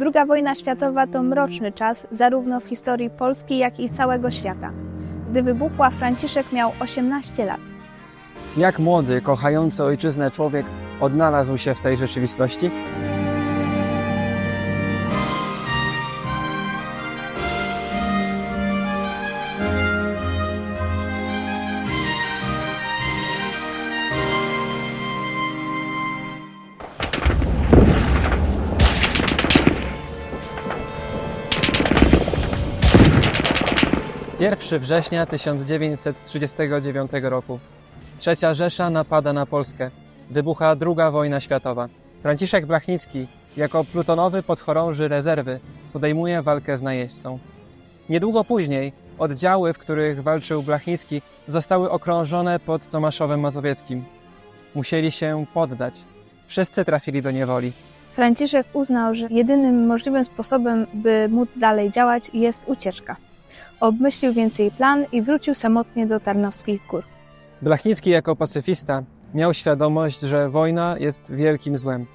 II wojna światowa to mroczny czas zarówno w historii Polski, jak i całego świata. Gdy wybuchła, Franciszek miał 18 lat. Jak młody, kochający ojczyznę człowiek odnalazł się w tej rzeczywistości? Pierwszy września 1939 roku. Trzecia Rzesza napada na Polskę. Wybucha II wojna światowa. Franciszek Blachnicki, jako plutonowy podchorąży rezerwy, podejmuje walkę z najeźdźcą. Niedługo później oddziały, w których walczył Blachnicki, zostały okrążone pod Tomaszowem Mazowieckim. Musieli się poddać. Wszyscy trafili do niewoli. Franciszek uznał, że jedynym możliwym sposobem, by móc dalej działać, jest ucieczka. Obmyślił więc jej plan i wrócił samotnie do Tarnowskich Gór. Blachnicki jako pacyfista miał świadomość, że wojna jest wielkim złem.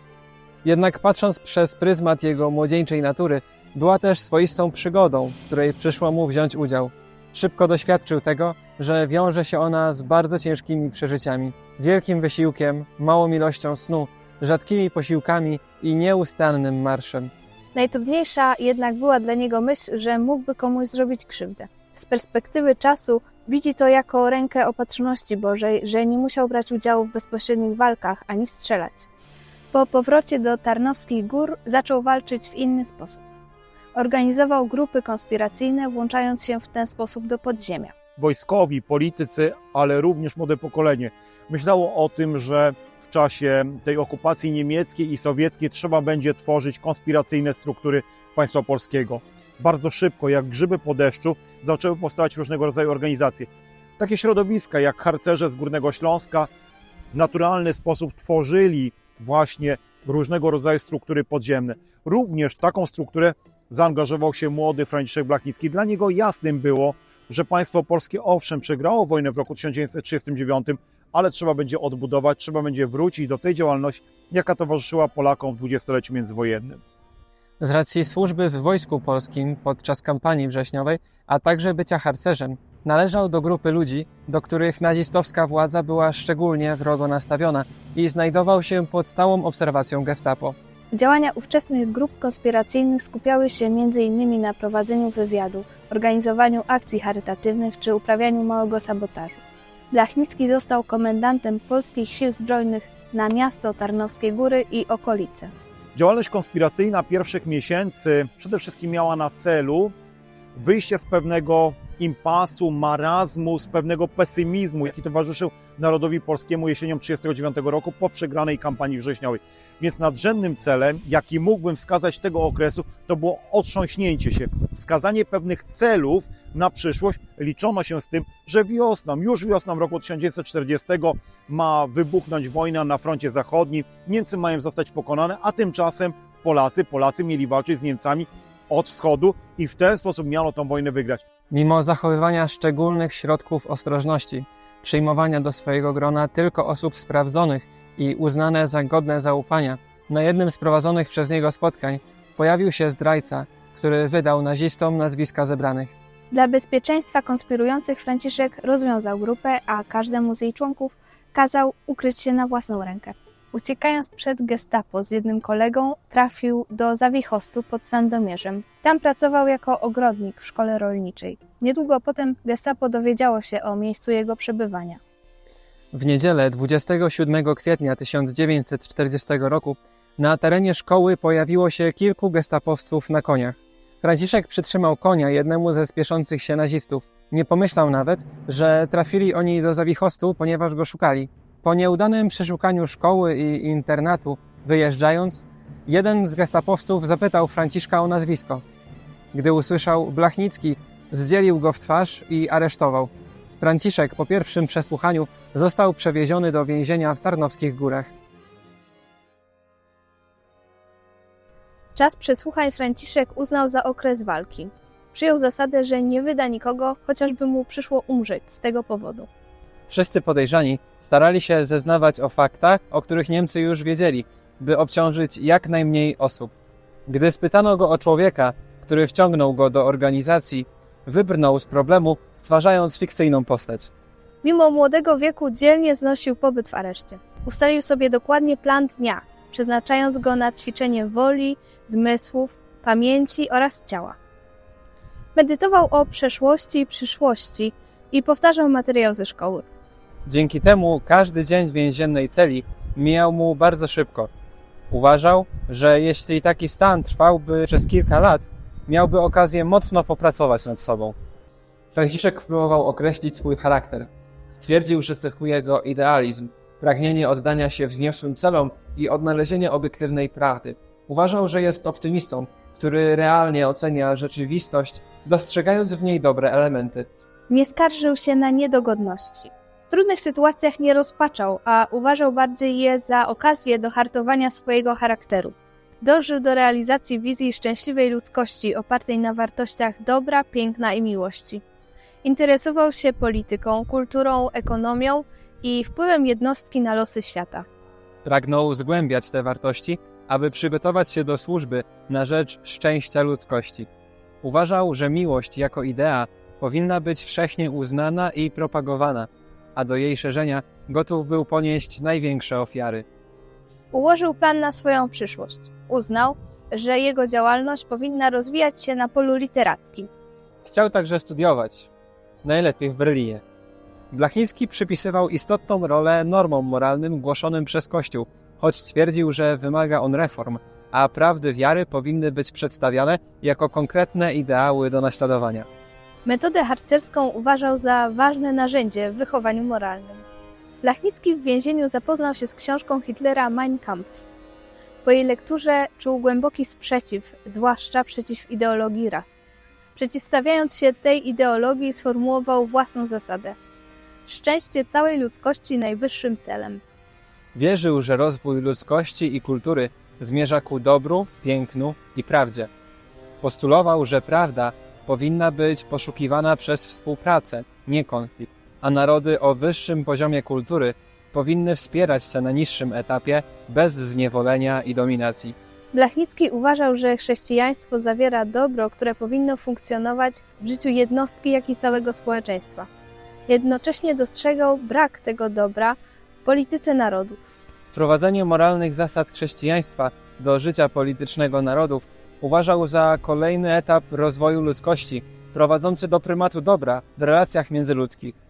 Jednak patrząc przez pryzmat jego młodzieńczej natury, była też swoistą przygodą, w której przyszło mu wziąć udział. Szybko doświadczył tego, że wiąże się ona z bardzo ciężkimi przeżyciami, wielkim wysiłkiem, małą ilością snu, rzadkimi posiłkami i nieustannym marszem. Najtrudniejsza jednak była dla niego myśl, że mógłby komuś zrobić krzywdę. Z perspektywy czasu widzi to jako rękę opatrzności Bożej, że nie musiał brać udziału w bezpośrednich walkach ani strzelać. Po powrocie do Tarnowskich Gór zaczął walczyć w inny sposób. Organizował grupy konspiracyjne, włączając się w ten sposób do podziemia. wojskowi, politycy, ale również młode pokolenie myślało o tym, że w czasie tej okupacji niemieckiej i sowieckiej trzeba będzie tworzyć konspiracyjne struktury państwa polskiego. Bardzo szybko, jak grzyby po deszczu, zaczęły powstawać różnego rodzaju organizacje. Takie środowiska jak harcerze z Górnego Śląska w naturalny sposób tworzyli właśnie różnego rodzaju struktury podziemne. Również w taką strukturę zaangażował się młody Franciszek Blachnicki. Dla niego jasnym było, że państwo polskie owszem przegrało wojnę w roku 1939, ale trzeba będzie odbudować, trzeba będzie wrócić do tej działalności, jaka towarzyszyła Polakom w dwudziestoleciu międzywojennym. Z racji służby w Wojsku Polskim podczas kampanii wrześniowej, a także bycia harcerzem, należał do grupy ludzi, do których nazistowska władza była szczególnie wrogo nastawiona i znajdował się pod stałą obserwacją gestapo. Działania ówczesnych grup konspiracyjnych skupiały się m.in. na prowadzeniu wywiadu, organizowaniu akcji charytatywnych czy uprawianiu małego sabotażu. Blachnicki został komendantem polskich sił zbrojnych na miasto Tarnowskie Góry i okolice. Działalność konspiracyjna pierwszych miesięcy przede wszystkim miała na celu wyjście z pewnego impasu, marazmu, z pewnego pesymizmu, jaki towarzyszył narodowi polskiemu jesienią 1939 roku po przegranej kampanii wrześniowej. Więc nadrzędnym celem, jaki mógłbym wskazać tego okresu, to było otrząśnięcie się, wskazanie pewnych celów na przyszłość. Liczono się z tym, że wiosną, już wiosną roku 1940 ma wybuchnąć wojna na froncie zachodnim, Niemcy mają zostać pokonane, a tymczasem Polacy, Polacy mieli walczyć z Niemcami od wschodu i w ten sposób miano tą wojnę wygrać. Mimo zachowywania szczególnych środków ostrożności, przyjmowania do swojego grona tylko osób sprawdzonych i uznane za godne zaufania, na jednym z prowadzonych przez niego spotkań pojawił się zdrajca, który wydał nazistom nazwiska zebranych. Dla bezpieczeństwa konspirujących Franciszek rozwiązał grupę, a każdemu z jej członków kazał ukryć się na własną rękę. Uciekając przed gestapo z jednym kolegą, trafił do Zawichostu pod Sandomierzem. Tam pracował jako ogrodnik w szkole rolniczej. Niedługo potem gestapo dowiedziało się o miejscu jego przebywania. W niedzielę 27 kwietnia 1940 roku na terenie szkoły pojawiło się kilku gestapowców na koniach. Franciszek przytrzymał konia jednemu ze spieszących się nazistów. Nie pomyślał nawet, że trafili oni do Zawichostu, ponieważ go szukali. Po nieudanym przeszukaniu szkoły i internatu, wyjeżdżając, jeden z gestapowców zapytał Franciszka o nazwisko. Gdy usłyszał Blachnicki, zdzielił go w twarz i aresztował. Franciszek po pierwszym przesłuchaniu został przewieziony do więzienia w Tarnowskich Górach. Czas przesłuchań Franciszek uznał za okres walki. Przyjął zasadę, że nie wyda nikogo, chociażby mu przyszło umrzeć z tego powodu. Wszyscy podejrzani starali się zeznawać o faktach, o których Niemcy już wiedzieli, by obciążyć jak najmniej osób. Gdy spytano go o człowieka, który wciągnął go do organizacji, wybrnął z problemu, stwarzając fikcyjną postać. Mimo młodego wieku dzielnie znosił pobyt w areszcie. Ustalił sobie dokładnie plan dnia, przeznaczając go na ćwiczenie woli, zmysłów, pamięci oraz ciała. Medytował o przeszłości i przyszłości i powtarzał materiał ze szkoły. Dzięki temu każdy dzień w więziennej celi mijał mu bardzo szybko. Uważał, że jeśli taki stan trwałby przez kilka lat, miałby okazję mocno popracować nad sobą. Franciszek próbował określić swój charakter. Stwierdził, że cechuje go idealizm, pragnienie oddania się wzniosłym celom i odnalezienie obiektywnej prawdy. Uważał, że jest optymistą, który realnie ocenia rzeczywistość, dostrzegając w niej dobre elementy. Nie skarżył się na niedogodności. W trudnych sytuacjach nie rozpaczał, a uważał bardziej je za okazję do hartowania swojego charakteru. Dążył do realizacji wizji szczęśliwej ludzkości opartej na wartościach dobra, piękna i miłości. Interesował się polityką, kulturą, ekonomią i wpływem jednostki na losy świata. Pragnął zgłębiać te wartości, aby przygotować się do służby na rzecz szczęścia ludzkości. Uważał, że miłość jako idea powinna być wszechnie uznana i propagowana, a do jej szerzenia gotów był ponieść największe ofiary. Ułożył plan na swoją przyszłość. Uznał, że jego działalność powinna rozwijać się na polu literackim. Chciał także studiować, najlepiej w Berlinie. Blachnicki przypisywał istotną rolę normom moralnym głoszonym przez Kościół, choć twierdził, że wymaga on reform, a prawdy wiary powinny być przedstawiane jako konkretne ideały do naśladowania. Metodę harcerską uważał za ważne narzędzie w wychowaniu moralnym. Blachnicki w więzieniu zapoznał się z książką Hitlera Mein Kampf. Po jej lekturze czuł głęboki sprzeciw, zwłaszcza przeciw ideologii ras. Przeciwstawiając się tej ideologii, sformułował własną zasadę: Szczęście całej ludzkości najwyższym celem. Wierzył, że rozwój ludzkości i kultury zmierza ku dobru, pięknu i prawdzie. Postulował, że prawda powinna być poszukiwana przez współpracę, nie konflikt, a narody o wyższym poziomie kultury powinny wspierać się na niższym etapie bez zniewolenia i dominacji. Blachnicki uważał, że chrześcijaństwo zawiera dobro, które powinno funkcjonować w życiu jednostki, jak i całego społeczeństwa. Jednocześnie dostrzegał brak tego dobra w polityce narodów. Wprowadzenie moralnych zasad chrześcijaństwa do życia politycznego narodów uważał za kolejny etap rozwoju ludzkości, prowadzący do prymatu dobra w relacjach międzyludzkich.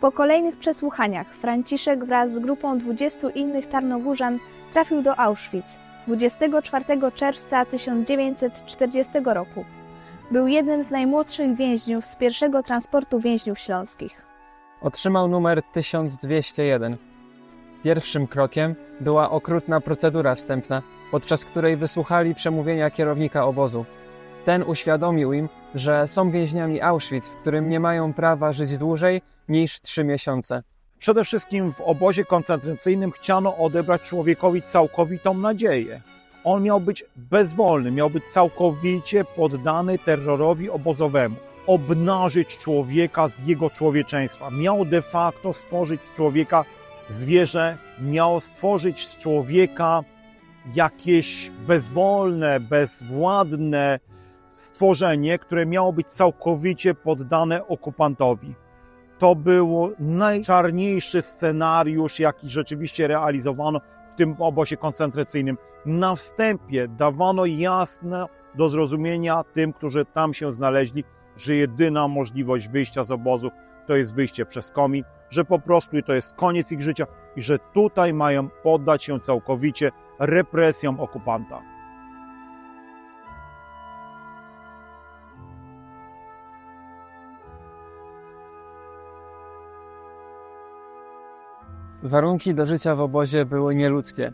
Po kolejnych przesłuchaniach Franciszek wraz z grupą 20 innych Tarnogórzan trafił do Auschwitz 24 czerwca 1940 roku. Był jednym z najmłodszych więźniów z pierwszego transportu więźniów śląskich. Otrzymał numer 1201. Pierwszym krokiem była okrutna procedura wstępna, podczas której wysłuchali przemówienia kierownika obozu. Ten uświadomił im, że są więźniami Auschwitz, w którym nie mają prawa żyć dłużej niż trzy miesiące. Przede wszystkim w obozie koncentracyjnym chciano odebrać człowiekowi całkowitą nadzieję. On miał być bezwolny, miał być całkowicie poddany terrorowi obozowemu. Obnażyć człowieka z jego człowieczeństwa. Miał de facto stworzyć z człowieka zwierzę, miał stworzyć z człowieka jakieś bezwolne, bezwładne stworzenie, które miało być całkowicie poddane okupantowi to był najczarniejszy scenariusz, jaki rzeczywiście realizowano w tym obozie koncentracyjnym. Na wstępie dawano jasno do zrozumienia tym, którzy tam się znaleźli, że jedyna możliwość wyjścia z obozu to jest wyjście przez komin, że po prostu to jest koniec ich życia i że tutaj mają poddać się całkowicie represjom okupanta. Warunki do życia w obozie były nieludzkie.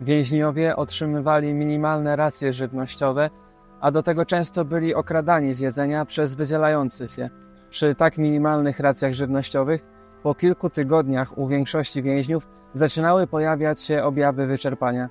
Więźniowie otrzymywali minimalne racje żywnościowe, a do tego często byli okradani z jedzenia przez wydzielających je. Przy tak minimalnych racjach żywnościowych, po kilku tygodniach u większości więźniów zaczynały pojawiać się objawy wyczerpania.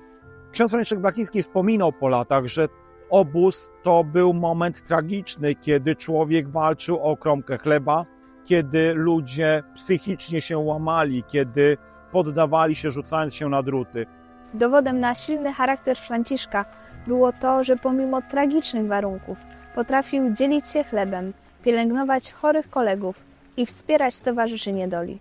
Ksiądz Franciszek Blachiński wspominał po latach, że obóz to był moment tragiczny, kiedy człowiek walczył o kromkę chleba, kiedy ludzie psychicznie się łamali, kiedy poddawali się rzucając się na druty. Dowodem na silny charakter Franciszka było to, że pomimo tragicznych warunków potrafił dzielić się chlebem, pielęgnować chorych kolegów i wspierać towarzyszy niedoli.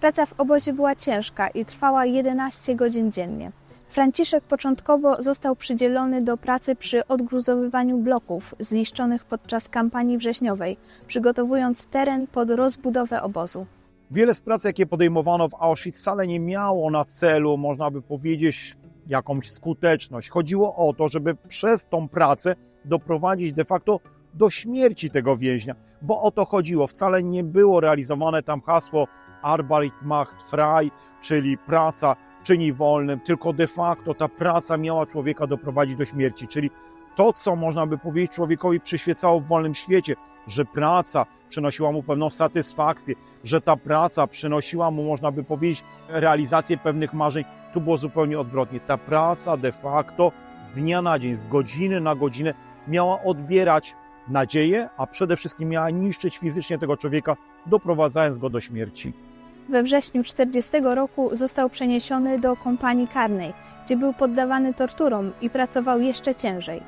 Praca w obozie była ciężka i trwała 11 godzin dziennie. Franciszek początkowo został przydzielony do pracy przy odgruzowywaniu bloków zniszczonych podczas kampanii wrześniowej, przygotowując teren pod rozbudowę obozu. Wiele z prac, jakie podejmowano w Auschwitz, wcale nie miało na celu, można by powiedzieć, jakąś skuteczność. Chodziło o to, żeby przez tą pracę doprowadzić de facto do śmierci tego więźnia, bo o to chodziło. Wcale nie było realizowane tam hasło Arbeit macht frei, czyli praca czyni wolnym, tylko de facto ta praca miała człowieka doprowadzić do śmierci, czyli to, co można by powiedzieć człowiekowi przyświecało w wolnym świecie, że praca przynosiła mu pewną satysfakcję, że ta praca przynosiła mu, można by powiedzieć, realizację pewnych marzeń. Tu było zupełnie odwrotnie. Ta praca de facto z dnia na dzień, z godziny na godzinę miała odbierać nadzieję, a przede wszystkim miała niszczyć fizycznie tego człowieka, doprowadzając go do śmierci. We wrześniu 40 roku został przeniesiony do kompanii karnej, gdzie był poddawany torturom i pracował jeszcze ciężej.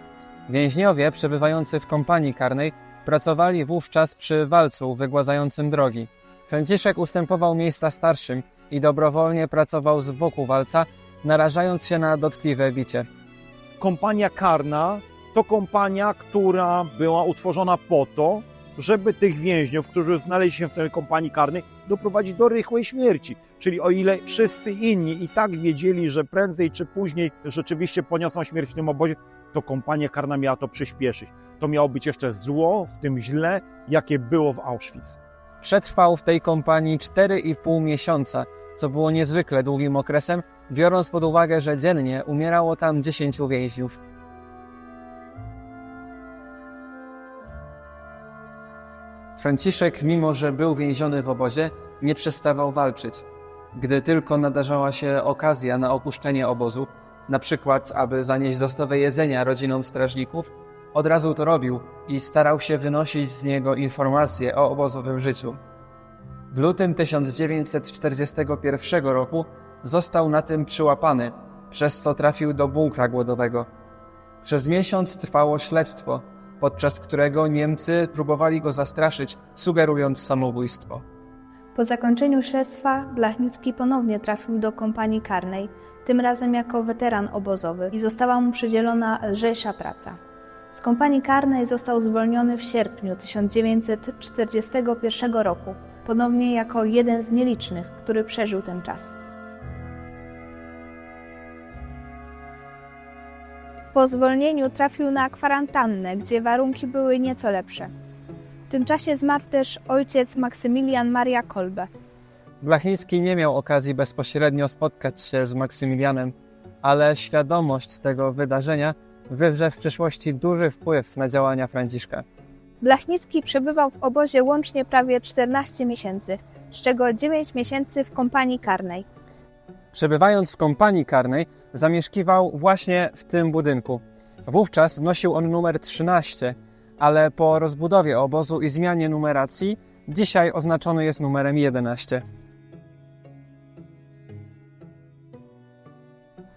Więźniowie przebywający w kompanii karnej pracowali wówczas przy walcu wygładzającym drogi. Franciszek ustępował miejsca starszym i dobrowolnie pracował z boku walca, narażając się na dotkliwe bicie. Kompania karna to kompania, która była utworzona po to, żeby tych więźniów, którzy znaleźli się w tej kompanii karnej, doprowadzić do rychłej śmierci. Czyli o ile wszyscy inni i tak wiedzieli, że prędzej czy później rzeczywiście poniosą śmierć w tym obozie, to kompania karna miała to przyspieszyć. To miało być jeszcze zło w tym źle, jakie było w Auschwitz. Przetrwał w tej kompanii 4,5 miesiąca, co było niezwykle długim okresem, biorąc pod uwagę, że dziennie umierało tam 10 więźniów. Franciszek, mimo że był więziony w obozie, nie przestawał walczyć. Gdy tylko nadarzała się okazja na opuszczenie obozu, na przykład aby zanieść dostawę jedzenia rodzinom strażników, od razu to robił i starał się wynosić z niego informacje o obozowym życiu. W lutym 1941 roku został na tym przyłapany, przez co trafił do bunkra głodowego. Przez miesiąc trwało śledztwo, podczas którego Niemcy próbowali go zastraszyć, sugerując samobójstwo. Po zakończeniu śledztwa Blachnicki ponownie trafił do kompanii karnej, tym razem jako weteran obozowy i została mu przydzielona lżejsza praca. Z kompanii karnej został zwolniony w sierpniu 1941 roku, ponownie jako jeden z nielicznych, który przeżył ten czas. Po zwolnieniu trafił na kwarantannę, gdzie warunki były nieco lepsze. W tym czasie zmarł też ojciec Maksymilian Maria Kolbe. Blachnicki nie miał okazji bezpośrednio spotkać się z Maksymilianem, ale świadomość tego wydarzenia wywrze w przyszłości duży wpływ na działania Franciszka. Blachnicki przebywał w obozie łącznie prawie 14 miesięcy, z czego 9 miesięcy w kompanii karnej. Przebywając w kompanii karnej, zamieszkiwał właśnie w tym budynku. Wówczas nosił on numer 13, ale po rozbudowie obozu i zmianie numeracji dzisiaj oznaczony jest numerem 11.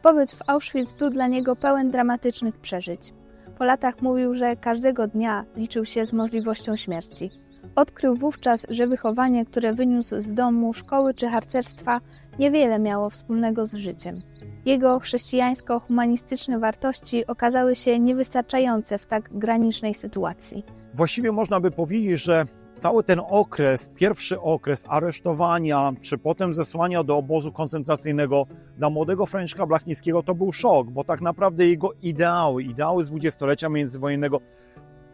Pobyt w Auschwitz był dla niego pełen dramatycznych przeżyć. Po latach mówił, że każdego dnia liczył się z możliwością śmierci. Odkrył wówczas, że wychowanie, które wyniósł z domu, szkoły czy harcerstwa, niewiele miało wspólnego z życiem. Jego chrześcijańsko-humanistyczne wartości okazały się niewystarczające w tak granicznej sytuacji. Właściwie można by powiedzieć, że cały ten okres, pierwszy okres aresztowania, czy potem zesłania do obozu koncentracyjnego dla młodego Franciszka Blachnickiego to był szok, bo tak naprawdę jego ideały, ideały z dwudziestolecia międzywojennego,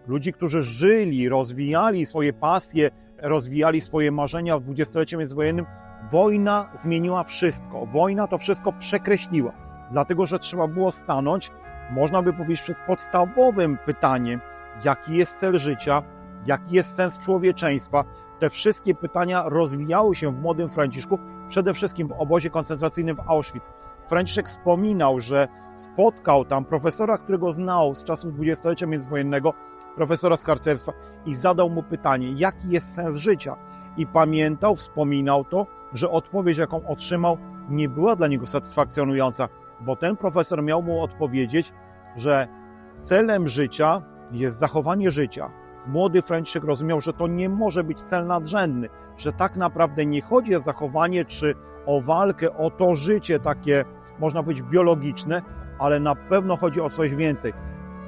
ludzi, którzy żyli, rozwijali swoje pasje, rozwijali swoje marzenia w dwudziestoleciu międzywojennym, wojna zmieniła wszystko. Wojna to wszystko przekreśliła, dlatego że trzeba było stanąć, można by powiedzieć, przed podstawowym pytaniem, jaki jest cel życia, jaki jest sens człowieczeństwa. Te wszystkie pytania rozwijały się w młodym Franciszku, przede wszystkim w obozie koncentracyjnym w Auschwitz. Franciszek wspominał, że spotkał tam profesora, którego znał z czasów dwudziestolecia międzywojennego, profesora z harcerstwa i zadał mu pytanie, jaki jest sens życia. I pamiętał, wspominał to, że odpowiedź, jaką otrzymał, nie była dla niego satysfakcjonująca, bo ten profesor miał mu odpowiedzieć, że celem życia jest zachowanie życia. Młody Franciszek rozumiał, że to nie może być cel nadrzędny, że tak naprawdę nie chodzi o zachowanie czy o walkę, o to życie takie, można powiedzieć, biologiczne, ale na pewno chodzi o coś więcej.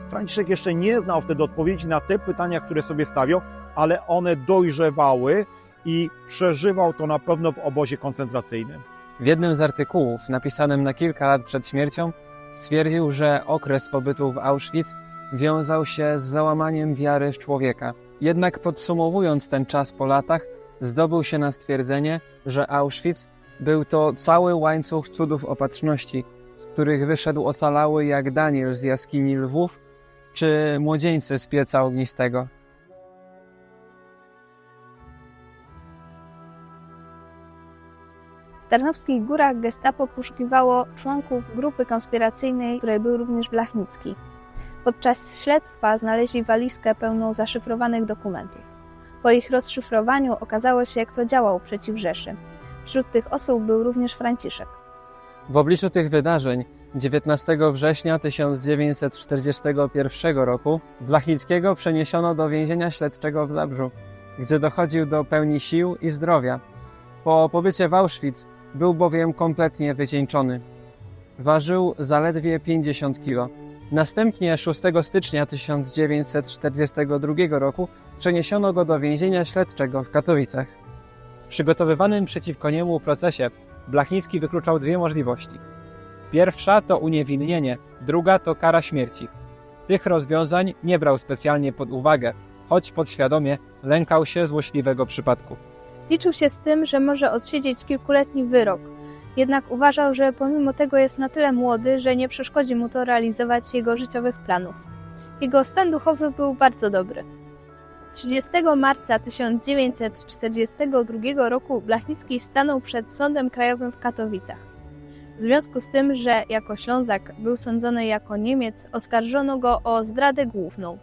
Franciszek jeszcze nie znał wtedy odpowiedzi na te pytania, które sobie stawiał, ale one dojrzewały i przeżywał to na pewno w obozie koncentracyjnym. W jednym z artykułów, napisanym na kilka lat przed śmiercią, stwierdził, że okres pobytu w Auschwitz wiązał się z załamaniem wiary w człowieka. Jednak podsumowując ten czas po latach, zdobył się na stwierdzenie, że Auschwitz był to cały łańcuch cudów opatrzności, z których wyszedł ocalały jak Daniel z jaskini lwów, czy młodzieńcy z pieca ognistego. Tarnowskich Górach gestapo poszukiwało członków grupy konspiracyjnej, której był również Blachnicki. Podczas śledztwa znaleźli walizkę pełną zaszyfrowanych dokumentów. Po ich rozszyfrowaniu okazało się, kto działał przeciw Rzeszy. Wśród tych osób był również Franciszek. W obliczu tych wydarzeń 19 września 1941 roku Blachnickiego przeniesiono do więzienia śledczego w Zabrzu, gdzie dochodził do pełni sił i zdrowia. Po pobycie w Auschwitz był bowiem kompletnie wycieńczony. Ważył zaledwie 50 kg. Następnie 6 stycznia 1942 roku przeniesiono go do więzienia śledczego w Katowicach. W przygotowywanym przeciwko niemu procesie Blachnicki wykluczał dwie możliwości. Pierwsza to uniewinnienie, druga to kara śmierci. Tych rozwiązań nie brał specjalnie pod uwagę, choć podświadomie lękał się złośliwego przypadku. Liczył się z tym, że może odsiedzieć kilkuletni wyrok, jednak uważał, że pomimo tego jest na tyle młody, że nie przeszkodzi mu to realizować jego życiowych planów. Jego stan duchowy był bardzo dobry. 30 marca 1942 roku Blachnicki stanął przed Sądem Krajowym w Katowicach. W związku z tym, że jako Ślązak był sądzony jako Niemiec, oskarżono go o zdradę główną.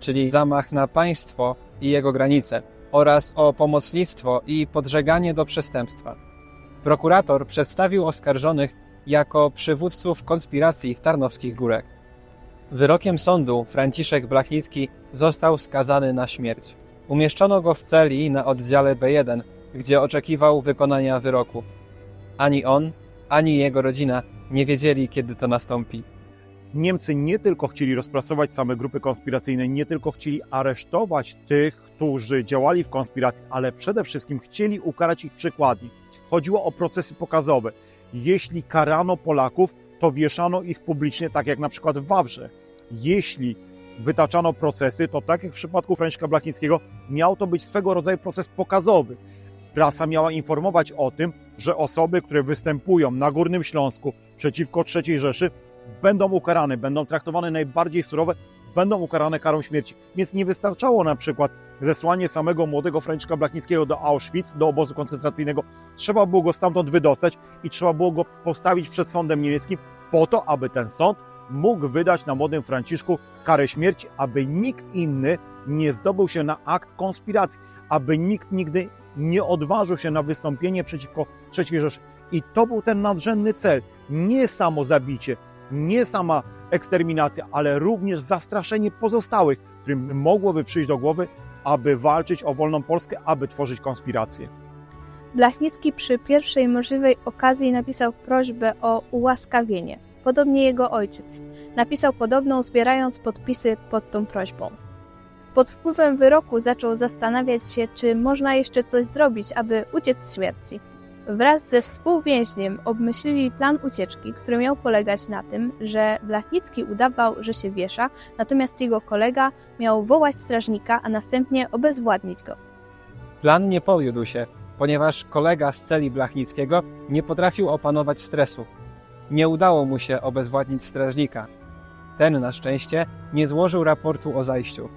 czyli zamach na państwo i jego granice, oraz o pomocnictwo i podżeganie do przestępstwa. Prokurator przedstawił oskarżonych jako przywódców konspiracji w Tarnowskich Górach. Wyrokiem sądu Franciszek Blachnicki został skazany na śmierć. Umieszczono go w celi na oddziale B1, gdzie oczekiwał wykonania wyroku. Ani on, ani jego rodzina nie wiedzieli, kiedy to nastąpi. Niemcy nie tylko chcieli rozpracować same grupy konspiracyjne, nie tylko chcieli aresztować tych, którzy działali w konspiracji, ale przede wszystkim chcieli ukarać ich przykładni. Chodziło o procesy pokazowe. Jeśli karano Polaków, to wieszano ich publicznie, tak jak na przykład w Wawrze. Jeśli wytaczano procesy, to tak jak w przypadku Franciszka Blachnickiego, miał to być swego rodzaju proces pokazowy. Prasa miała informować o tym, że osoby, które występują na Górnym Śląsku przeciwko III Rzeszy, będą ukarane, będą traktowane najbardziej surowe, będą ukarane karą śmierci. Więc nie wystarczało na przykład zesłanie samego młodego Franciszka Blachnickiego do Auschwitz, do obozu koncentracyjnego. Trzeba było go stamtąd wydostać i trzeba było go postawić przed sądem niemieckim po to, aby ten sąd mógł wydać na młodym Franciszku karę śmierci, aby nikt inny nie zdobył się na akt konspiracji, aby nikt nigdy nie odważył się na wystąpienie przeciwko III Rzeszy. I to był ten nadrzędny cel. Nie samo zabicie, nie sama eksterminacja, ale również zastraszenie pozostałych, którym mogłoby przyjść do głowy, aby walczyć o wolną Polskę, aby tworzyć konspirację. Blachnicki przy pierwszej możliwej okazji napisał prośbę o ułaskawienie, podobnie jego ojciec. Napisał podobną, zbierając podpisy pod tą prośbą. Pod wpływem wyroku zaczął zastanawiać się, czy można jeszcze coś zrobić, aby uciec z śmierci. Wraz ze współwięźniem obmyślili plan ucieczki, który miał polegać na tym, że Blachnicki udawał, że się wiesza, natomiast jego kolega miał wołać strażnika, a następnie obezwładnić go. Plan nie powiódł się, ponieważ kolega z celi Blachnickiego nie potrafił opanować stresu. Nie udało mu się obezwładnić strażnika. Ten na szczęście nie złożył raportu o zajściu.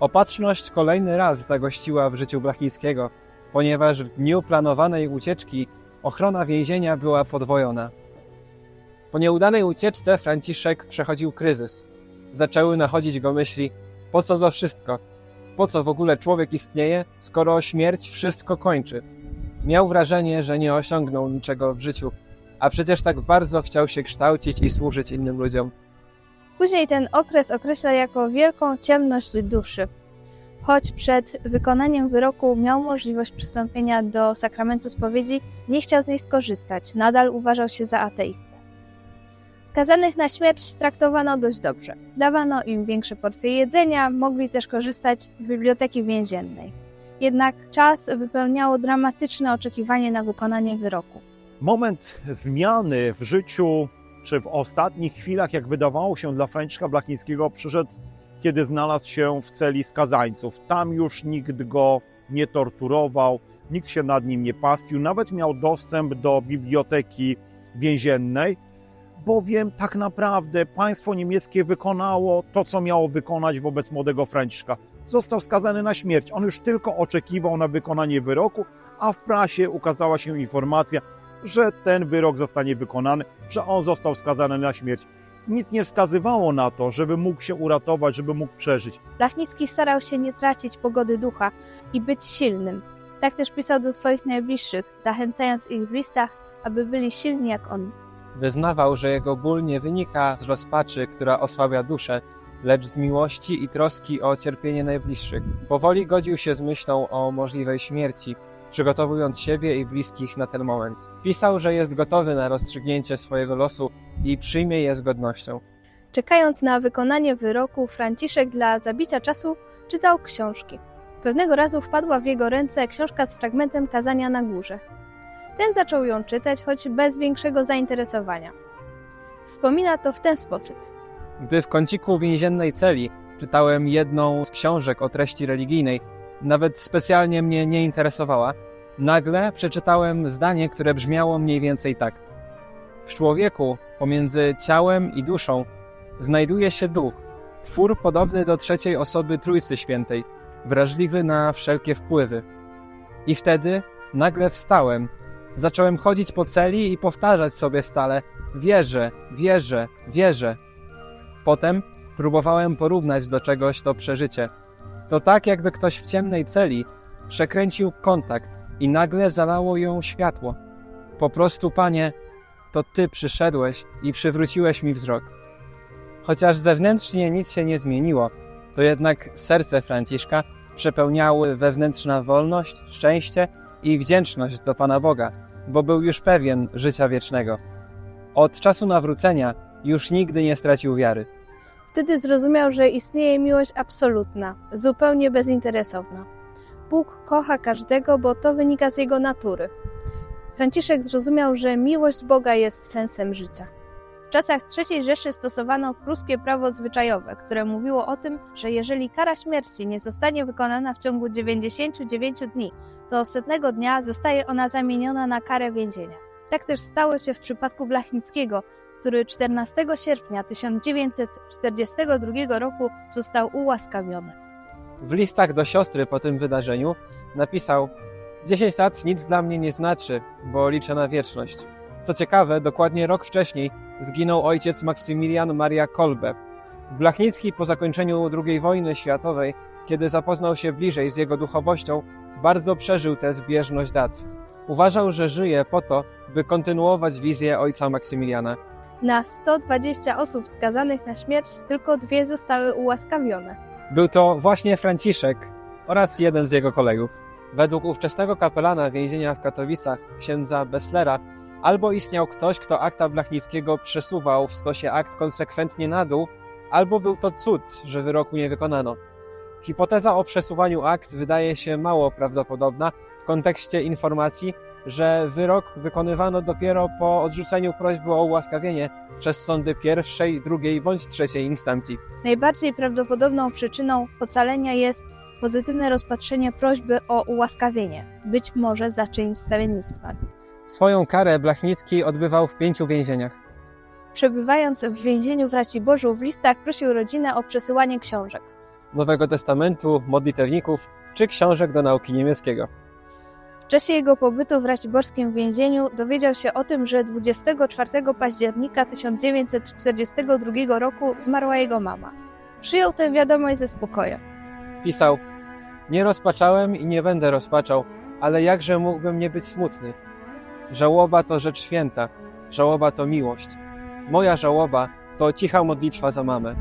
Opatrzność kolejny raz zagościła w życiu Blachnickiego, ponieważ w dniu planowanej ucieczki ochrona więzienia była podwojona. Po nieudanej ucieczce Franciszek przechodził kryzys. Zaczęły nachodzić go myśli, po co to wszystko? Po co w ogóle człowiek istnieje, skoro śmierć wszystko kończy? Miał wrażenie, że nie osiągnął niczego w życiu, a przecież tak bardzo chciał się kształcić i służyć innym ludziom. Później ten okres określa jako wielką ciemność duszy. Choć przed wykonaniem wyroku miał możliwość przystąpienia do sakramentu spowiedzi, nie chciał z niej skorzystać, nadal uważał się za ateistę. Skazanych na śmierć traktowano dość dobrze. Dawano im większe porcje jedzenia, mogli też korzystać z biblioteki więziennej. Jednak czas wypełniało dramatyczne oczekiwanie na wykonanie wyroku. Moment zmiany w życiu, czy w ostatnich chwilach, jak wydawało się dla Franciszka Blachnickiego, przyszedł, kiedy znalazł się w celi skazańców. Tam już nikt go nie torturował, nikt się nad nim nie pastwił, nawet miał dostęp do biblioteki więziennej, bowiem tak naprawdę państwo niemieckie wykonało to, co miało wykonać wobec młodego Franciszka. Został skazany na śmierć. On już tylko oczekiwał na wykonanie wyroku, a w prasie ukazała się informacja, że ten wyrok zostanie wykonany, że on został skazany na śmierć. Nic nie wskazywało na to, żeby mógł się uratować, żeby mógł przeżyć. Blachnicki starał się nie tracić pogody ducha i być silnym. Tak też pisał do swoich najbliższych, zachęcając ich w listach, aby byli silni jak on. Wyznawał, że jego ból nie wynika z rozpaczy, która osłabia duszę, lecz z miłości i troski o cierpienie najbliższych. Powoli godził się z myślą o możliwej śmierci, przygotowując siebie i bliskich na ten moment. Pisał, że jest gotowy na rozstrzygnięcie swojego losu i przyjmie je z godnością. Czekając na wykonanie wyroku, Franciszek dla zabicia czasu czytał książki. Pewnego razu wpadła w jego ręce książka z fragmentem kazania na górze. Ten zaczął ją czytać, choć bez większego zainteresowania. Wspomina to w ten sposób. Gdy w kąciku więziennej celi czytałem jedną z książek o treści religijnej, nawet specjalnie mnie nie interesowała, nagle przeczytałem zdanie, które brzmiało mniej więcej tak. W człowieku, pomiędzy ciałem i duszą, znajduje się duch, twór podobny do trzeciej osoby Trójcy Świętej, wrażliwy na wszelkie wpływy. I wtedy nagle wstałem, zacząłem chodzić po celi i powtarzać sobie stale: Wierzę, wierzę, wierzę. Potem próbowałem porównać do czegoś to przeżycie. To tak, jakby ktoś w ciemnej celi przekręcił kontakt i nagle zalało ją światło. Po prostu, panie, to ty przyszedłeś i przywróciłeś mi wzrok. Chociaż zewnętrznie nic się nie zmieniło, to jednak serce Franciszka przepełniały wewnętrzna wolność, szczęście i wdzięczność do Pana Boga, bo był już pewien życia wiecznego. Od czasu nawrócenia już nigdy nie stracił wiary. Wtedy zrozumiał, że istnieje miłość absolutna, zupełnie bezinteresowna. Bóg kocha każdego, bo to wynika z jego natury. Franciszek zrozumiał, że miłość Boga jest sensem życia. W czasach III Rzeszy stosowano pruskie prawo zwyczajowe, które mówiło o tym, że jeżeli kara śmierci nie zostanie wykonana w ciągu 99 dni, to setnego dnia zostaje ona zamieniona na karę więzienia. Tak też stało się w przypadku Blachnickiego, który 14 sierpnia 1942 roku został ułaskawiony. W listach do siostry po tym wydarzeniu napisał: 10 lat nic dla mnie nie znaczy, bo liczę na wieczność. Co ciekawe, dokładnie rok wcześniej zginął ojciec Maksymilian Maria Kolbe. Blachnicki po zakończeniu II wojny światowej, kiedy zapoznał się bliżej z jego duchowością, bardzo przeżył tę zbieżność dat. Uważał, że żyje po to, by kontynuować wizję ojca Maksymiliana. Na 120 osób skazanych na śmierć tylko dwie zostały ułaskawione. Był to właśnie Franciszek oraz jeden z jego kolegów. Według ówczesnego kapelana więzienia w Katowicach, księdza Besslera, albo istniał ktoś, kto akta Blachnickiego przesuwał w stosie akt konsekwentnie na dół, albo był to cud, że wyroku nie wykonano. Hipoteza o przesuwaniu akt wydaje się mało prawdopodobna w kontekście informacji, że wyrok wykonywano dopiero po odrzuceniu prośby o ułaskawienie przez sądy pierwszej, drugiej bądź trzeciej instancji. Najbardziej prawdopodobną przyczyną ocalenia jest pozytywne rozpatrzenie prośby o ułaskawienie, być może za czyimś stawiennictwa. Swoją karę Blachnicki odbywał w pięciu więzieniach. Przebywając w więzieniu w Raciborzu w listach prosił rodzinę o przesyłanie książek. Nowego Testamentu, modlitewników czy książek do nauki niemieckiego. W czasie jego pobytu w raciborskim więzieniu dowiedział się o tym, że 24 października 1942 roku zmarła jego mama. Przyjął tę wiadomość ze spokojem. Pisał: Nie rozpaczałem i nie będę rozpaczał, ale jakże mógłbym nie być smutny? Żałoba to rzecz święta, żałoba to miłość. Moja żałoba to cicha modlitwa za mamę.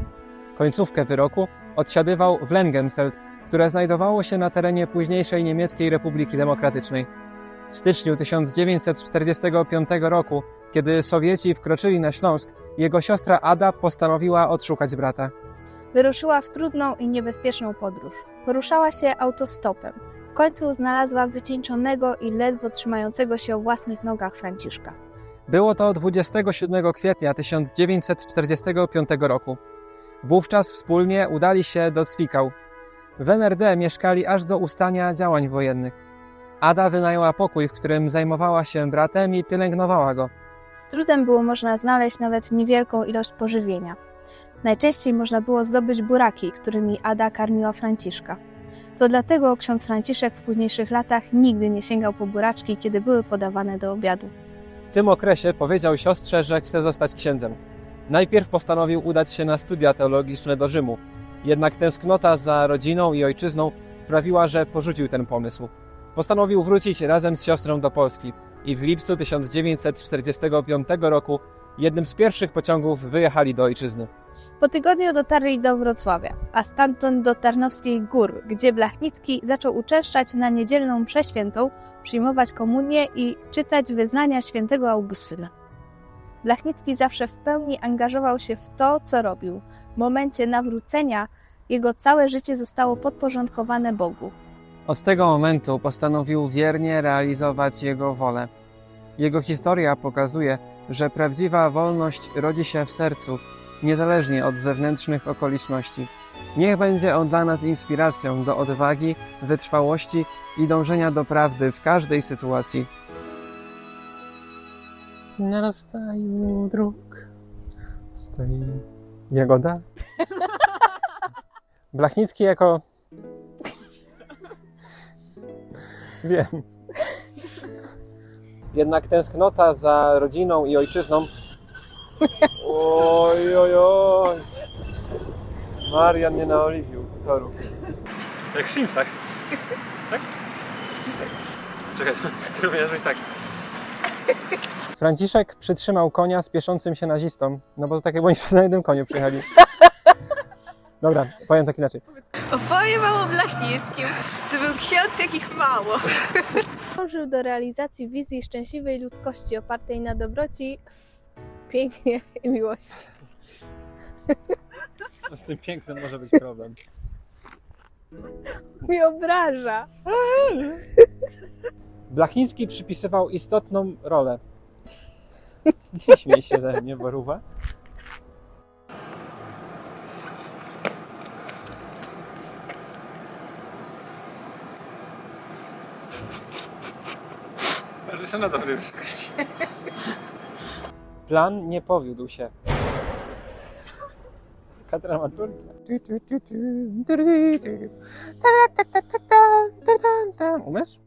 Końcówkę wyroku odsiadywał w Lengenfeld, które znajdowało się na terenie późniejszej Niemieckiej Republiki Demokratycznej. W styczniu 1945 roku, kiedy Sowieci wkroczyli na Śląsk, jego siostra Ada postanowiła odszukać brata. Wyruszyła w trudną i niebezpieczną podróż. Poruszała się autostopem. W końcu znalazła wycieńczonego i ledwo trzymającego się o własnych nogach Franciszka. Było to 27 kwietnia 1945 roku. Wówczas wspólnie udali się do Cwikał. W NRD mieszkali aż do ustania działań wojennych. Ada wynajęła pokój, w którym zajmowała się bratem i pielęgnowała go. Z trudem było można znaleźć nawet niewielką ilość pożywienia. Najczęściej można było zdobyć buraki, którymi Ada karmiła Franciszka. To dlatego ksiądz Franciszek w późniejszych latach nigdy nie sięgał po buraczki, kiedy były podawane do obiadu. W tym okresie powiedział siostrze, że chce zostać księdzem. Najpierw postanowił udać się na studia teologiczne do Rzymu. Jednak tęsknota za rodziną i ojczyzną sprawiła, że porzucił ten pomysł. Postanowił wrócić razem z siostrą do Polski i w lipcu 1945 roku jednym z pierwszych pociągów wyjechali do ojczyzny. Po tygodniu dotarli do Wrocławia, a stamtąd do Tarnowskich Gór, gdzie Blachnicki zaczął uczęszczać na niedzielną przeświętą, przyjmować komunię i czytać wyznania świętego Augustyna. Blachnicki zawsze w pełni angażował się w to, co robił. W momencie nawrócenia jego całe życie zostało podporządkowane Bogu. Od tego momentu postanowił wiernie realizować Jego wolę. Jego historia pokazuje, że prawdziwa wolność rodzi się w sercu, niezależnie od zewnętrznych okoliczności. Niech będzie on dla nas inspiracją do odwagi, wytrwałości i dążenia do prawdy w każdej sytuacji. Na rozstaju dróg stoi Jagoda. Blachnicki jako Wiem. Jednak tęsknota za rodziną i ojczyzną. Oj, oj, oj. Marian nie naoliwił torów. Jak w Simsach. Tak? Czekaj, ty robisz tak. Franciszek przytrzymał konia spieszącym się nazistom, no bo tak jakby oni wszyscy na jednym koniu przyjechali. Dobra, powiem tak inaczej. Opowiem wam o Blachnickim. To był ksiądz, jakich mało. Dążył do realizacji wizji szczęśliwej ludzkości opartej na dobroci, pięknie i miłości. No z tym pięknym może być problem. Mi obraża. Blachnicki przypisywał istotną rolę. Nie śmiej się ze mnie, Boruwa. Są na dobrej wysokości. Plan nie powiódł się. Taka dramaturgia. Umiesz?